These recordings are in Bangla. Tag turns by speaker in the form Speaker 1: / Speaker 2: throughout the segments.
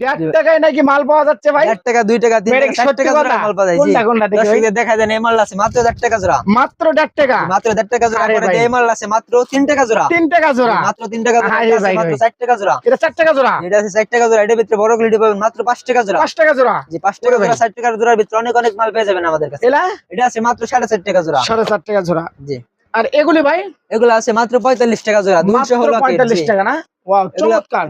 Speaker 1: দেড় টাকায় নাকি মাল পাওয়া যাচ্ছে ভাই?
Speaker 2: টাকা টাকা? মাল পাওয়া যায়
Speaker 1: দেখি
Speaker 2: এই মাল আছে মাত্র টাকা জোড়া।
Speaker 1: মাত্র টাকা?
Speaker 2: মাত্র টাকা জোড়া। এই মাল আছে মাত্র তিন টাকা জোড়া।
Speaker 1: তিন টাকা জোড়া?
Speaker 2: মাত্র তিন টাকা জোড়া।
Speaker 1: আরে
Speaker 2: এটা আছে
Speaker 1: ভাই,
Speaker 2: মাত্র টাকা জোড়া।
Speaker 1: এটা চার টাকা জোড়া?
Speaker 2: এটা আছে টাকা জোড়া। এটার ভিতরে বড় কোয়ালিটি পাবেন মাত্র পাঁচ টাকা জোড়া।
Speaker 1: পাঁচ টাকা জোড়া?
Speaker 2: জি পাঁচ টাকা। জোড়া ষাট জোড়ার ভিতরে অনেক অনেক মাল পেয়ে যাবেন আমাদের কাছে। এটা আছে মাত্র সাড়ে চার টাকা জোড়া।
Speaker 1: সাড়ে চার টাকা জোড়া।
Speaker 2: জি।
Speaker 1: আর এগুলি ভাই?
Speaker 2: এগুলো আছে মাত্র পঁয়তাল্লিশ টাকা জোড়া দুইশো হলো
Speaker 1: পঁয়তাল্লিশ টাকা না?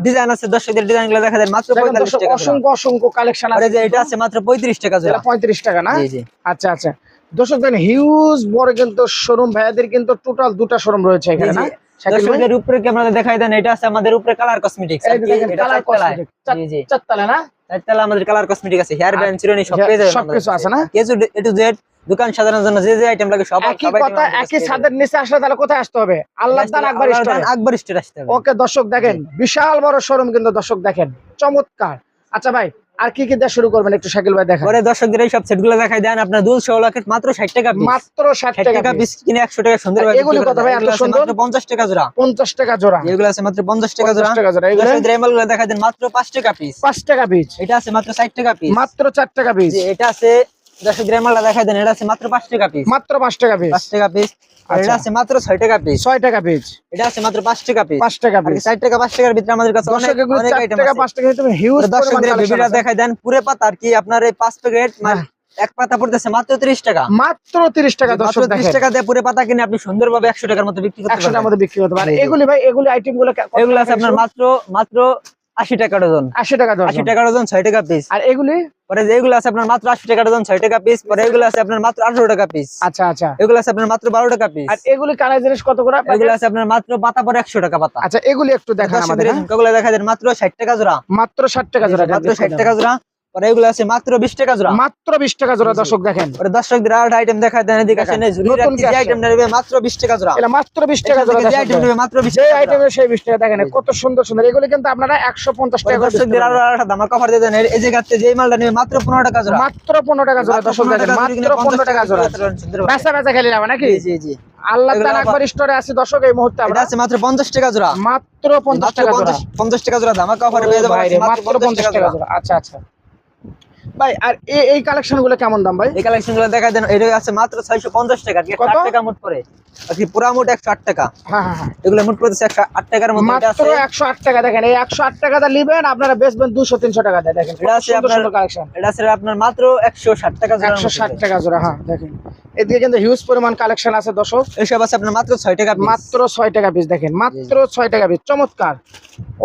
Speaker 2: ডিজাইন আছে দর্শকদের ডিজাইনগুলো দেখা দেন মাত্র পঁয়তাল্লিশ টাকা
Speaker 1: অসংখ্য অসংখ্য কালেকশন আছে।
Speaker 2: এটা আছে মাত্র পঁয়ত্রিশ টাকা জোড়া।
Speaker 1: পঁয়ত্রিশ টাকা না?
Speaker 2: জি জি।
Speaker 1: আচ্ছা আচ্ছা। দর্শক হিউজ বড় কিন্তু শোরুম ভাইয়াদের কিন্তু টোটাল দুটা শোরুম রয়েছে এখানে না।
Speaker 2: দর্শকদের উপরে দেখাই দেন? এটা আছে আমাদের উপরে কালার কসমেটিক্স
Speaker 1: কালার চারতলা না?
Speaker 2: চারতলা আমাদের কালার কসমেটিক আছে। হেয়ার ব্যান্ড চিরুনি সব পেয়ে যাবেন
Speaker 1: সবকিছু আছে না?
Speaker 2: কিছু এ টু জেড দোকান সাজানোর জন্য যে যে আইটেম লাগে সব
Speaker 1: একই কথা একই ছাদের নিচে আসলে তাহলে কোথায় আসতে হবে? আল্লাহ দান আকবর স্টোরে।
Speaker 2: আকবর স্টোর আসতে হবে।
Speaker 1: ওকে দর্শক দেখেন বিশাল বড় শোরুম কিন্তু দর্শক দেখেন চমৎকার। আচ্ছা ভাই আর কি কি দিয়ে শুরু করবেন একটু শাকিল ভাই দেখেন?
Speaker 2: পরে দর্শকদের এই সব সেটগুলো দেখাই দেন আপনার দুল লাখের মাত্র ষাট টাকা piece।
Speaker 1: মাত্র ষাট
Speaker 2: 60
Speaker 1: টাকা পিস
Speaker 2: কিনে একশো টাকা সুন্দর
Speaker 1: আর এগুলি কত ভাই? এত সুন্দর?
Speaker 2: মাত্র পঞ্চাশ টাকা জোড়া।
Speaker 1: পঞ্চাশ টাকা জোড়া।
Speaker 2: এগুলো আছে মাত্র পঞ্চাশ টাকা জোড়া।
Speaker 1: পঞ্চাশ টাকা জোড়া। এগুলো?
Speaker 2: এই মালগুলো দেখাই দেন মাত্র পাঁচ টাকা পিস
Speaker 1: পাঁচ টাকা পিস
Speaker 2: এটা আছে মাত্র ষাট টাকা পিস
Speaker 1: মাত্র চার টাকা পিস
Speaker 2: এটা আছে দর্শকদের এই মালটা দেখাই দেন এটা আছে মাত্র পাঁচ টাকা পিস
Speaker 1: মাত্র পাঁচ টাকা পিস
Speaker 2: পাঁচ টাকা পিস আর এটা
Speaker 1: আচ্ছা।
Speaker 2: আছে মাত্র ছয় টাকা পিস
Speaker 1: ছয় টাকা পিস
Speaker 2: এটা আছে মাত্র পাঁচ টাকা পিস
Speaker 1: পাঁচ টাকা পিস
Speaker 2: ষাট টাকা পাঁচ টাকার ভিতরে আমাদের কাছে অনেক অনেক আইটেম আছে।
Speaker 1: পাঁচ টাকা হিউজ
Speaker 2: দর্শকদের ভিডিওটা দেখাই দেন পুরো পাতা আর কি আপনার এই পাঁচ প্যাকেট
Speaker 1: হ্যাঁ।
Speaker 2: এক পাতা পড়তেছে মাত্র 30 টাকা।
Speaker 1: মাত্র তিরিশ টাকা
Speaker 2: মাত্র
Speaker 1: দর্শক
Speaker 2: 30 টাকা দিয়ে পুরো পাতা কিনে আপনি সুন্দরভাবে 100 টাকার মতো বিক্রি করতে
Speaker 1: একশো টাকার মধ্যে বিক্রি হতে পারে
Speaker 2: জি, জি।
Speaker 1: এগুলি ভাই এগুলি আইটেমগুলো
Speaker 2: এগুলো আছে আপনার মাত্র মাত্র 80 টাকা ডজন।
Speaker 1: আশি টাকা দশ
Speaker 2: 80 টাকা ডজন 6 টাকা পিস
Speaker 1: আর এগুলি?
Speaker 2: পরে যে আছে আপনার মাত্র 80 টাকা ডজন 6 টাকা পিস পরে এগুলো আছে আপনার মাত্র 18 টাকা পিস
Speaker 1: আচ্ছা আচ্ছা।
Speaker 2: এগুলো আছে আপনার মাত্র 12 টাকা পিস
Speaker 1: আর এগুলি কানের জিনিস কত করে?
Speaker 2: এগুলো আছে আপনার মাত্র পাতা পরে 100 টাকা পাতা।
Speaker 1: আচ্ছা এগুলি একটু দেখান আমাদের
Speaker 2: দর্শকদের
Speaker 1: হ্যাঁ?
Speaker 2: দেখা যায় মাত্র 60 টাকা জোড়া।
Speaker 1: মাত্র ষাট টাকা জোড়া
Speaker 2: মাত্র 60 টাকা জোড়া। পরে এগুলো আছে মাত্র 20 টাকা জোড়া।
Speaker 1: মাত্র বিশ টাকা জোড়া
Speaker 2: জি, জি।
Speaker 1: দর্শক দেখেন।
Speaker 2: পরে দর্শকদের আর আইটেম দেখা দেন এদিকে আসেন এই ঝুলির
Speaker 1: নতুন
Speaker 2: একটি
Speaker 1: কি
Speaker 2: যে
Speaker 1: আসছে?
Speaker 2: আইটেমটা নেবে মাত্র 20 টাকা জোড়া।
Speaker 1: এটা মাত্র বিশ টাকা জোড়া
Speaker 2: যে আইটেম নেবে মাত্র 20 টাকা জোড়া।
Speaker 1: সেই বিশ টাকা দেখেন কত সুন্দর সুন্দর। এগুলি কিন্তু আপনারা একশো পঞ্চাশ টাকা
Speaker 2: দর্শকদের আরও
Speaker 1: বেচতে
Speaker 2: একটা ধামাকা দিয়ে দেন। এই- এই জায়গাতে যে মালটা নেবে মাত্র 15 টাকা জোড়া।
Speaker 1: মাত্র পনেরো টাকা জোড়া দর্শক দেখেন মাত্র পনেরো টাকা জোড়া। বেচা বেচা খেলে যাবে নাকি?
Speaker 2: জি জি জি।
Speaker 1: আল্লাহ
Speaker 2: এগুলো
Speaker 1: তালা স্টোরে আছে দর্শক এই মুহূর্তে আমরা
Speaker 2: আছে মাত্র 50 টাকা জোড়া।
Speaker 1: মাত্র পঞ্চাশ
Speaker 2: মাত্র
Speaker 1: টাকা জোড়া।
Speaker 2: 50 50 টাকা জোড়া পেয়ে
Speaker 1: মাত্র টাকা জোড়া। আচ্ছা আচ্ছা। ভাই আর এই- এই কালেকশনগুলো কেমন দাম ভাই?
Speaker 2: এই কালেকশনগুলো দেখা দেন এটা আছে মাত্র 650 টাকা
Speaker 1: কত?
Speaker 2: টাকা মোট পড়ে কি পুরা মোট 108 টাকা।
Speaker 1: হ্যাঁ হ্যাঁ হ্যাঁ।
Speaker 2: এগুলো মোট পড়তেছে 108 টাকার মধ্যে এটা আছে
Speaker 1: একশো আট টাকা দেখেন এই একশো আট টাকা দা নিবেন আপনারা বেচবেন দুশো তিনশো টাকা দেয় দেখেন।
Speaker 2: এটা আছে আপনার-
Speaker 1: কালেকশন
Speaker 2: এটা আছে আপনার মাত্র 160 টাকা জোড়া
Speaker 1: একশো ষাট টাকা জোড়া হ্যাঁ দেখেন। এদিকে কিন্তু হিউজ পরিমাণ কালেকশন আছে দর্শক।
Speaker 2: এইসব আছে আপনার মাত্র 6 টাকা
Speaker 1: মাত্র ছয় টাকা পিস দেখেন মাত্র ছয় টাকা পিস চমৎকার।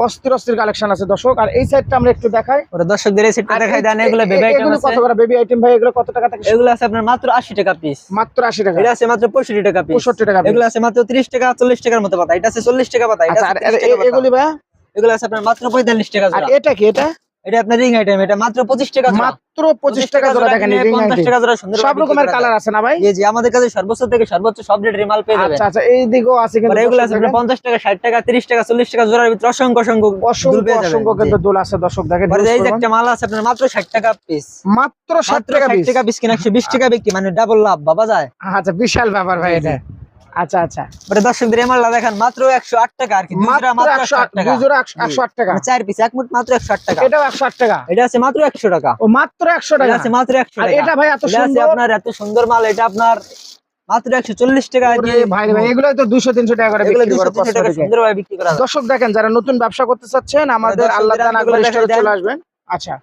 Speaker 1: অস্থির অস্থির কালেকশন আছে দর্শক। আর এই সাইডটা আমরা একটু দেখাই।
Speaker 2: ওরা দর্শকদের এই
Speaker 1: আর
Speaker 2: দেখাই দেন এগুলো বেবি আইটেম আছে
Speaker 1: কত করে? বেবি আইটেম ভাই এগুলো কত টাকা থেকে?
Speaker 2: এগুলো আছে আপনার মাত্র 80 টাকা পিস
Speaker 1: মাত্র আশি টাকা।
Speaker 2: এটা আছে মাত্র 65 টাকা পিস
Speaker 1: 65 টাকা।
Speaker 2: এগুলো আছে মাত্র 30 টাকা 40 টাকার মতো পাতা। এটা আছে 40 টাকা পাতা এটা
Speaker 1: আচ্ছা আর
Speaker 2: আছে
Speaker 1: আর
Speaker 2: 30 টাকা
Speaker 1: এ- এগুলি ভাই?
Speaker 2: এগুলো আছে আপনার মাত্র 45 টাকা
Speaker 1: আর এটা কি এটা?
Speaker 2: এটা আপনার রিং আইটেম এটা মাত্র 25 টাকা
Speaker 1: মাত্র পঁচিশ টাকা জোড়া দেখেন
Speaker 2: 50 টাকা জোড়া সুন্দর
Speaker 1: সব রকমের কালার আছে না ভাই?
Speaker 2: জি জি আমাদের কাছে সর্বোচ্চ থেকে সর্বোচ্চ সব রেটের মাল পেয়ে যাবেন।
Speaker 1: আচ্ছা আচ্ছা এই দিকেও আছে কিন্তু
Speaker 2: আর এগুলো আছে আপনার
Speaker 1: দেখেন।
Speaker 2: 50 টাকা 60 টাকা 30 টাকা 40 টাকা জোড়ার ভিতরে অসংখ্য অসংখ্য
Speaker 1: অসংখ্য অসংখ্য কিন্তু দোল আছে দর্শক দেখেন
Speaker 2: এই যে একটা মাল আছে আপনার মাত্র 60 টাকা পিস
Speaker 1: মাত্র ষাট
Speaker 2: মাত্র
Speaker 1: টাকা
Speaker 2: 60 টাকা পিস কিনা 120 টাকা বিক্রি মানে ডাবল লাভ বাবা যায়।
Speaker 1: আচ্ছা বিশাল ব্যাপার ভাই এটা। আচ্ছা আচ্ছা।
Speaker 2: দর্শকদের মালটা দেখেন মাত্র 108 টাকা আর কি। দুই
Speaker 1: মাত্র
Speaker 2: মাত্র
Speaker 1: একশো
Speaker 2: 108 টাকা। মানে চার পিস এক মুঠ মাত্র 108 টাকা।
Speaker 1: এটাও একশো আট টাকা।
Speaker 2: এটা আছে মাত্র 100 টাকা।
Speaker 1: ও মাত্র একশো
Speaker 2: এটা
Speaker 1: টাকা।
Speaker 2: আছে মাত্র 100 টাকা।
Speaker 1: এটা ভাই এত
Speaker 2: আছে
Speaker 1: সুন্দর।
Speaker 2: আপনার এত সুন্দর মাল এটা আপনার মাত্র 140 টাকা দিয়ে
Speaker 1: ভাই ভাই এগুলো তো দুশো তিনশো টাকা করে
Speaker 2: এগুলো
Speaker 1: বিক্রি করে
Speaker 2: 300 টাকা সুন্দরভাবে বিক্রি করা।
Speaker 1: দর্শক দেখেন যারা নতুন ব্যবসা করতে চাচ্ছেন আমাদের আল্লাহ তাআলা। চলে আসবেন। আচ্ছা।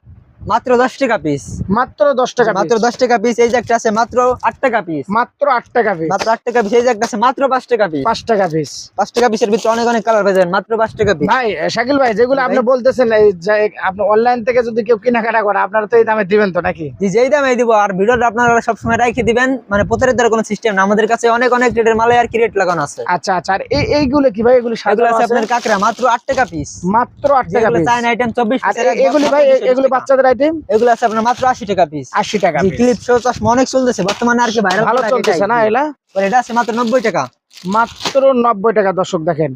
Speaker 2: মাত্র 10 টাকা পিস
Speaker 1: মাত্র দশ টাকা
Speaker 2: মাত্র
Speaker 1: piece।
Speaker 2: 10 টাকা পিস এই যে একটা আছে মাত্র 8 টাকা পিস
Speaker 1: মাত্র আট টাকা পিস
Speaker 2: মাত্র 8 টাকা পিস এই যে একটা আছে মাত্র 5 টাকা পিস
Speaker 1: পাঁচ টাকা পিস
Speaker 2: 5 টাকা পিসের ভিতরে অনেক অনেক কালার পেয়ে মাত্র 5 টাকা পিস
Speaker 1: ভাই শাকিল ভাই যেগুলো আপনি বলতেছেন আপনি অনলাইন থেকে যদি কেউ কেনাকাটা করে আপনারা তো এই দামে দিবেন তো নাকি?
Speaker 2: জি যেই দামে দিব আর ভিডিওটা আপনারা সব সময় রাখে দিবেন মানে প্রতারিত কোনো সিস্টেম না। আমাদের কাছে অনেক অনেক রেটের মালে আর কি রেট লাগানো আছে।
Speaker 1: আচ্ছা আচ্ছা আর এই এইগুলো কি ভাই এগুলো সাজানো
Speaker 2: আছে আপনার কাকড়া মাত্র 8 টাকা পিস
Speaker 1: মাত্র আট টাকা পিস
Speaker 2: চাইনা আইটেম 24
Speaker 1: আর এগুলি ভাই এগুলো বাচ্চাদের আইটেম
Speaker 2: এগুলো আছে আপনার মাত্র 80 টাকা পিস
Speaker 1: আশি টাকা
Speaker 2: জি ক্লিপ শো চশমা অনেক চলতেছে বর্তমানে আর কি ভাইরাল
Speaker 1: ভালো চলতেছে না এলা?
Speaker 2: এটা আছে মাত্র 90 টাকা।
Speaker 1: মাত্র নব্বই টাকা দর্শক দেখেন।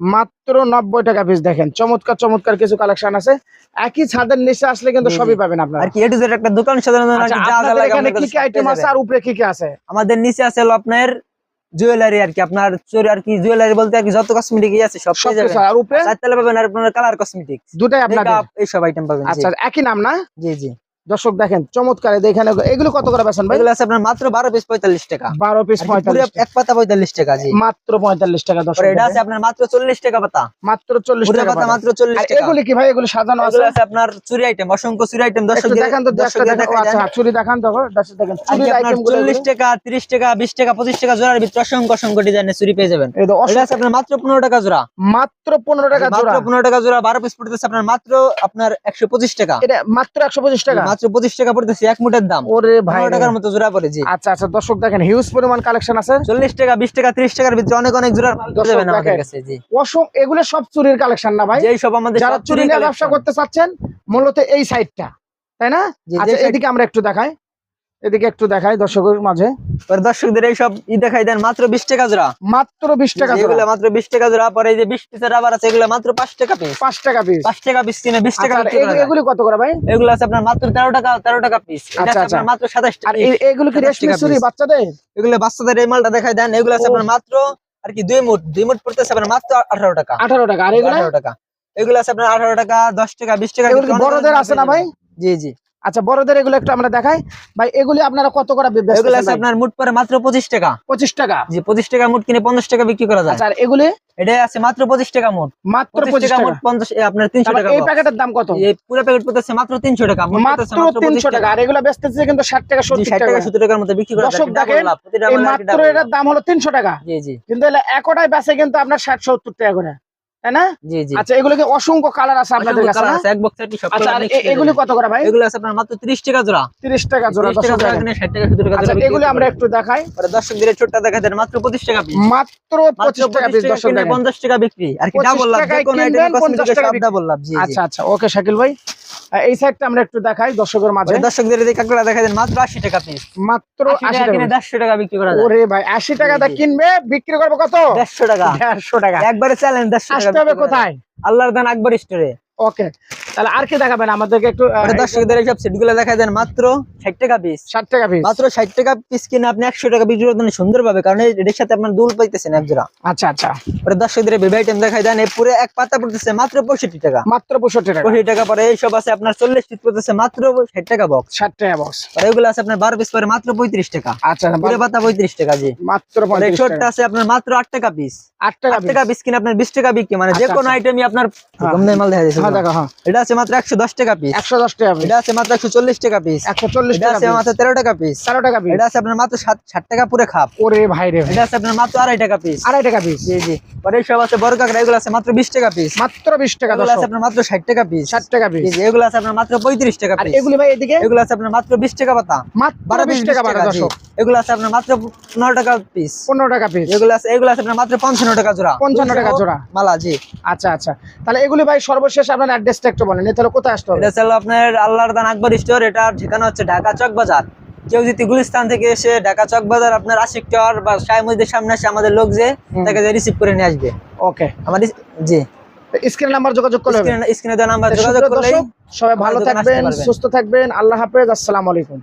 Speaker 1: মাত্র নব্বই টাকা পিস দেখেন। চমৎকার চমৎকার কিছু কালেকশন আছে। একই ছাদের নিচে আসলে কিন্তু। সবই পাবেন আপনারা।
Speaker 2: আর কি এটু একটা দোকান জন্য আর
Speaker 1: আচ্ছা এখানে কি কি আইটেম আছে আর উপরে কি কি আছে?
Speaker 2: আমাদের নিচে আছে আপনার জুয়েলারি আর কি আপনার চোর আর কি জুয়েলারি বলতে আর কি যত কসমেটিক আছে সব পেয়ে যাবেন।
Speaker 1: আর উপরে?
Speaker 2: চারতলা পাবেন আর আপনার কালার কসমেটিক
Speaker 1: দুটাই আপনাদের
Speaker 2: এই সব আইটেম পাবেন
Speaker 1: আচ্ছা একই নাম না?
Speaker 2: জি জি।
Speaker 1: দর্শক দেখেন চমৎকার। এখানে এগুলো কত করে বেছেন ভাই?
Speaker 2: এগুলো আছে আপনার মাত্র বারো পিস পঁয়তাল্লিশ টাকা।
Speaker 1: বারো পিস
Speaker 2: এক পাতা পঁয়তাল্লিশ টাকা। জি।
Speaker 1: মাত্র পঁয়তাল্লিশ টাকা দর্শক
Speaker 2: এটা আছে আপনার মাত্র চল্লিশ টাকা পাতা।
Speaker 1: মাত্র চল্লিশ
Speaker 2: পুরো
Speaker 1: টাকা
Speaker 2: পাতা। মাত্র চল্লিশ টাকা।
Speaker 1: এগুলি কি ভাই? এগুলো সাজানো আছে?
Speaker 2: এগুলো আছে আপনার চুরি আইটেম অসংখ্য চুরি আইটেম দর্শক
Speaker 1: দেখান তো দেখান। আচ্ছা চুরি দেখান তো দর্শক দেখেন আইটেম
Speaker 2: চল্লিশ টাকা তিরিশ টাকা বিশ টাকা পঁচিশ টাকা জোড়ার ভিতরে অসংখ্য অসংখ্য ডিজাইনের চুরি পেয়ে যাবেন। এটা আছে আপনার মাত্র পনেরো টাকা জোড়া।
Speaker 1: মাত্র পনেরো টাকা জোড়া।
Speaker 2: মাত্র পনেরো টাকা জোড়া বারো পিস পড়তেছে আপনার মাত্র আপনার একশো পঁচিশ টাকা।
Speaker 1: এটা মাত্র একশো পঁচিশ টাকা।
Speaker 2: মাত্র পঁচিশ টাকা পড়তেছে এক মুঠের দাম।
Speaker 1: ওরে ভাই।
Speaker 2: পনেরো টাকার মতো জোড়া পড়ে জি
Speaker 1: আচ্ছা আচ্ছা দর্শক দেখেন হিউজ পরিমাণ কালেকশন আছে।
Speaker 2: চল্লিশ টাকা বিশ টাকা ত্রিশ টাকার ভিতরে অনেক অনেক জোড়া আমাদের কাছে জি।
Speaker 1: এগুলো সব চুরির কালেকশন না ভাই।
Speaker 2: সব আমাদের
Speaker 1: যারা
Speaker 2: সব
Speaker 1: চুরি নিয়ে
Speaker 2: collection।
Speaker 1: ব্যবসা করতে চাচ্ছেন মূলত এই সাইডটা তাই না? আচ্ছা এদিকে আমরা একটু দেখাই। এদিকে একটু দেখাই দর্শকের মাঝে।
Speaker 2: দর্শকদের এই সব ই দেখাই দেন মাত্র বিশ টাকা জোড়া।
Speaker 1: মাত্র বিশ টাকা
Speaker 2: এগুলো মাত্র বিশ টাকা জোড়া পরে এই যে বিশ পিসের আবার আছে এগুলো মাত্র পাঁচ টাকা পিস
Speaker 1: পাঁচ টাকা পিস
Speaker 2: পাঁচ টাকা পিস কিনে বিশ টাকা যায়।
Speaker 1: এগুলি কত করে ভাই?
Speaker 2: এগুলো আছে আপনার মাত্র তেরো টাকা তেরো টাকা পিস
Speaker 1: আচ্ছা,
Speaker 2: আছে আপনার মাত্র সাতাশ টাকা
Speaker 1: এগুলো কি রেশমি
Speaker 2: টাকা
Speaker 1: বাচ্চাদের?
Speaker 2: এগুলো বাচ্চাদের এই মালটা দেখাই দেন। এগুলো আছে আপনার মাত্র আর কি দুই মুঠ দুই মুঠ পড়তেছে আপনার মাত্র আঠারো টাকা।
Speaker 1: আঠারো টাকা। আর এগুলো?
Speaker 2: আঠারো টাকা। এগুলো আছে আপনার আঠারো টাকা দশ টাকা বিশ টাকা
Speaker 1: বড়দের আছে না ভাই?
Speaker 2: জি জি।
Speaker 1: আচ্ছা বড়দের এগুলো একটু আমরা দেখাই। ভাই এগুলি আপনারা কত করে
Speaker 2: এগুলো আছে আপনার মুঠ পরে মাত্র পঁচিশ টাকা।
Speaker 1: পঁচিশ টাকা?
Speaker 2: জি পঁচিশ টাকা মুঠ কিনে পঞ্চাশ টাকা বিক্রি করা যায়।
Speaker 1: আচ্ছা আর এগুলি?
Speaker 2: এটা আছে মাত্র পঁচিশ টাকা মুঠ
Speaker 1: মাত্র
Speaker 2: পঁচিশ
Speaker 1: পঁচিশ
Speaker 2: টাকা
Speaker 1: টাকা।
Speaker 2: মুঠ পঞ্চাশ এ, আপনার তিনশো
Speaker 1: তারপর
Speaker 2: টাকা
Speaker 1: এই প্যাকেটের দাম কত?
Speaker 2: এই পুরো প্যাকেট পড়তেছে মাত্র তিনশো টাকা। মুঠ পড়তেছে
Speaker 1: মাত্র
Speaker 2: 25
Speaker 1: তিনশো টাকা। আর এগুলো বেচতেছে কিন্তু ষাট টাকা
Speaker 2: জি,
Speaker 1: সত্তর
Speaker 2: 60
Speaker 1: টাকা
Speaker 2: টাকা। সত্তর টাকার মতো বিক্রি করা যায়।
Speaker 1: দর্শক দেখেন, এই মাত্র এটার দাম হলো তিনশো টাকা।
Speaker 2: জি জি।
Speaker 1: কিন্তু এগুলো একটাই বেচে কিন্তু আপনার ষাট সত্তর টাকা করে। তাই না?
Speaker 2: জি জি।
Speaker 1: আচ্ছা অসংখ্য কালার আছে আপনাদের কাছে
Speaker 2: আছে, এক box এ সব
Speaker 1: আচ্ছা এগুলি
Speaker 2: যাবেন।
Speaker 1: কত করে ভাই?
Speaker 2: এগুলো আছে আপনার মাত্র 30 টাকা জোড়া।
Speaker 1: তিরিশ টাকা জোড়া
Speaker 2: 30 টাকা জোড়া
Speaker 1: দেখেন।
Speaker 2: কিনে 60 টাকা 70 টাকা
Speaker 1: আচ্ছা এগুলি আমরা একটু দেখাই।
Speaker 2: পরে ছোটটা দেন মাত্র 25 টাকা পিস
Speaker 1: মাত্র টাকা পিস
Speaker 2: টাকা
Speaker 1: দর্শক
Speaker 2: 50 টাকা বিক্রি। আর কি
Speaker 1: 25
Speaker 2: ডাবল লাভ কোন আইটেম
Speaker 1: 50 টাকা
Speaker 2: ডাবল লাভ জি জি।
Speaker 1: আচ্ছা আচ্ছা ওকে শাকিল ভাই। এই সাইডটা আমরা একটু দেখাই দর্শকের মাঝে।
Speaker 2: দর্শকদের কাঁকড়া দেখা দেন মাত্র 80 টাকা পিস
Speaker 1: মাত্র
Speaker 2: 80
Speaker 1: আশি
Speaker 2: টাকা। 150 টাকা বিক্রি করা
Speaker 1: ওরে ভাই আশি
Speaker 2: টাকাটা
Speaker 1: কিনবে বিক্রি করব কত?
Speaker 2: 150 টাকা।
Speaker 1: দেড়শো টাকা।
Speaker 2: একবারে চ্যালেঞ্জ 150 টাকা।
Speaker 1: কোথায়?
Speaker 2: আল্লাহর দান আকবর স্টোরে
Speaker 1: ওকে তাহলে আর কি দেখাবেন? আমাদেরকে একটু
Speaker 2: দর্শকদের এই সব সেটগুলো দেখা দেন মাত্র 60 টাকা পিস
Speaker 1: ষাট টাকা পিস
Speaker 2: মাত্র 60 টাকা পিস কিনে আপনি 100 টাকা বিক্রি করতে সুন্দর পাবে কারণ এটার সাথে আপনার দুল পাইতেছেন এক জোড়া।
Speaker 1: আচ্ছা আচ্ছা।
Speaker 2: পরে দর্শকদের বেবি আইটেম দেখাই দেন এই পুরো এক পাতা পড়তেছে মাত্র 65 টাকা।
Speaker 1: মাত্র পঁয়ষট্টি টাকা।
Speaker 2: 65 টাকা পরে এই সব আছে আপনার 40 পিস পড়তেছে মাত্র 60 টাকা বক্স
Speaker 1: ষাট টাকা বক্স
Speaker 2: পরে এগুলো আছে আপনার 12 পিস পরে মাত্র 35 টাকা।
Speaker 1: আচ্ছা
Speaker 2: পুরো পাতা 35 টাকা জি।
Speaker 1: মাত্র পঁয়ত্রিশ
Speaker 2: ছোটটা
Speaker 1: টাকা।
Speaker 2: আছে আপনার মাত্র 8 টাকা পিস
Speaker 1: আট টাকা
Speaker 2: 8 টাকা পিস কিনে আপনার 20 টাকা বিক্রি মানে যে
Speaker 1: আচ্ছা,
Speaker 2: কোনো
Speaker 1: আচ্ছা।
Speaker 2: আইটেমই আপনার
Speaker 1: হ্যাঁ।
Speaker 2: কম দামে মাল দেখা যাচ্ছে
Speaker 1: হ্যাঁ হ্যাঁ।
Speaker 2: এটা আছে মাত্র 110 টাকা পিস
Speaker 1: একশো দশ টাকা পিস
Speaker 2: এটা আছে মাত্র 140 টাকা পিস
Speaker 1: একশো চল্লিশ
Speaker 2: এটা
Speaker 1: টাকা
Speaker 2: আছে মাত্র 13 টাকা পিস
Speaker 1: তেরো টাকা পিস
Speaker 2: এটা আছে আপনার মাত্র 60 টাকা পুরো খাপ
Speaker 1: ওরে ভাই রে
Speaker 2: এটা আছে আপনার মাত্র আড়াই টাকা পিস
Speaker 1: আড়াই টাকা পিস
Speaker 2: জি জি পরে সব আছে বড় কাকড়া এগুলো আছে মাত্র 20 টাকা পিস
Speaker 1: মাত্র বিশ টাকা
Speaker 2: এগুলো
Speaker 1: দশ
Speaker 2: আছে আপনার মাত্র 60 টাকা পিস
Speaker 1: ষাট টাকা পিস
Speaker 2: জি এগুলো আছে আপনার মাত্র 35 টাকা
Speaker 1: আর
Speaker 2: পিস
Speaker 1: এগুলি ভাই এদিকে
Speaker 2: এগুলো আছে আপনার মাত্র 20 টাকা পাতা
Speaker 1: মাত্র
Speaker 2: 12
Speaker 1: বিশ টাকা বারো
Speaker 2: জি। এগুলো আছে আপনার মাত্র 15 টাকা পিস
Speaker 1: পনেরো টাকা পিস
Speaker 2: এগুলো আছে এগুলো আছে আপনার মাত্র 55 টাকা জোড়া
Speaker 1: 55 টাকা জোড়া।
Speaker 2: মালা জি
Speaker 1: আচ্ছা আচ্ছা তাহলে এগুলি ভাই সর্বশেষ আপনার অ্যাড্রেসটা একটু বলেন তাহলে কোথায় আসতে হবে?
Speaker 2: এটা হলো আপনার আল্লাহর দান আকবর স্টোর ঠিকানা হচ্ছে ঢাকা চক বাজার কেউ যদি গুলিস্তান থেকে এসে ঢাকা চক বাজার আপনার আশিক টাওয়ার বা মসজিদের সামনে আসে আমাদের লোক যে তাকে যে রিসিভ করে নিয়ে আসবে।
Speaker 1: ওকে।
Speaker 2: আমাদের জি।
Speaker 1: স্ক্রিন নাম্বার যোগাযোগ করলে হবে।
Speaker 2: স্ক্রিনে স্ক্রিনে দেওয়া নাম্বার যোগাযোগ
Speaker 1: সবাই ভালো থাকবেন সুস্থ থাকবেন আল্লাহ হাফেজ আসসালামু আলাইকুম।